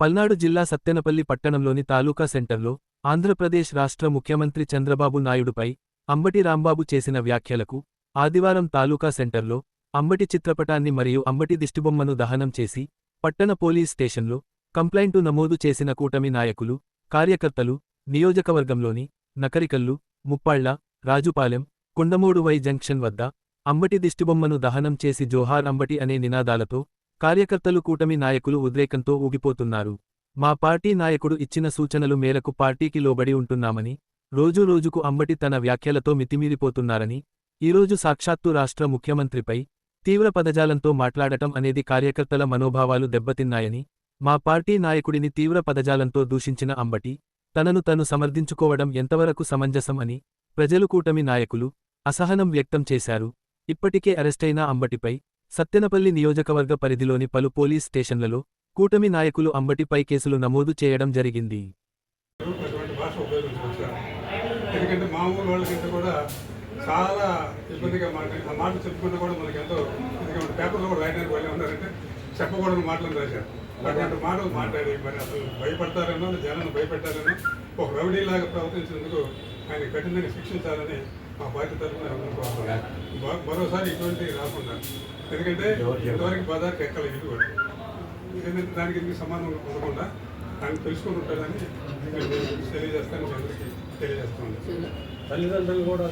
పల్నాడు జిల్లా సత్తెనపల్లి పట్టణంలోని తాలూకా సెంటర్లో ఆంధ్రప్రదేశ్ రాష్ట్ర ముఖ్యమంత్రి చంద్రబాబు నాయుడుపై అంబటి రాంబాబు చేసిన వ్యాఖ్యలకు ఆదివారం తాలూకా సెంటర్లో అంబటి చిత్రపటాన్ని మరియు అంబటి దిష్టిబొమ్మను దహనం చేసి పట్టణ పోలీస్ స్టేషన్లో కంప్లైంటు నమోదు చేసిన కూటమి నాయకులు కార్యకర్తలు నియోజకవర్గంలోని నకరికల్లు ముప్పాళ్ళ రాజుపాలెం కొండమూడు వై జంక్షన్ వద్ద అంబటి దిష్టిబొమ్మను దహనం చేసి జోహార్ అంబటి అనే నినాదాలతో కార్యకర్తలు కూటమి నాయకులు ఉద్రేకంతో ఊగిపోతున్నారు. మా పార్టీ నాయకుడు ఇచ్చిన సూచనలు మేరకు పార్టీకి లోబడి ఉంటున్నామని రోజు రోజుకు అంబటి తన వ్యాఖ్యలతో మితిమీరిపోతున్నారని ఈరోజు సాక్షాత్తు రాష్ట్ర ముఖ్యమంత్రిపై తీవ్ర పదజాలంతో మాట్లాడటం అనేది కార్యకర్తల మనోభావాలు దెబ్బతిన్నాయని మా పార్టీ నాయకుడిని తీవ్ర పదజాలంతో దూషించిన అంబటి తనను తను సమర్థించుకోవడం ఎంతవరకు సమంజసం అని ప్రజలు కూటమి నాయకులు అసహనం వ్యక్తం చేశారు. ఇప్పటికే అరెస్టైన అంబటిపై సత్తెనపల్లి నియోజకవర్గ పరిధిలోని పలు పోలీస్ స్టేషన్లలో కూటమి నాయకులు అంబటిపై కేసులు నమోదు చేయడం జరిగింది. ఎందుకంటే మామూలు వాళ్ళకంటే కూడా చాలా ఇబ్బందిగా మాట్లాడి ఆ మాట చెప్పుకుంటే కూడా మనకి ఎంతో ఎందుకంటే పేపర్లో కూడా రాయడానికి వాళ్ళు ఉన్నారంటే చెప్పకూడని మాటలు రాశారు. అటువంటి మాటలు మాట్లాడి మరి అసలు భయపడతారనో జనాన్ని భయపెట్టారనో ఒక రౌడీలాగా ప్రవర్తించినందుకు ఆయన కఠినంగా శిక్షించాలని మా పార్టీ తరఫున మరోసారి ఇటువంటి రాకుండా. ఎందుకంటే ఇంతవరకు పదార్థం ఎక్కలేదు ఇది కూడా ఎందుకంటే దానికి దీనికి సంబంధం ఉండకుండా ఆయన తెలుసుకుని ఉంటాడని నేను తెలియజేస్తాను అందరికీ తెలియజేస్తాను. తల్లిదండ్రులు కూడా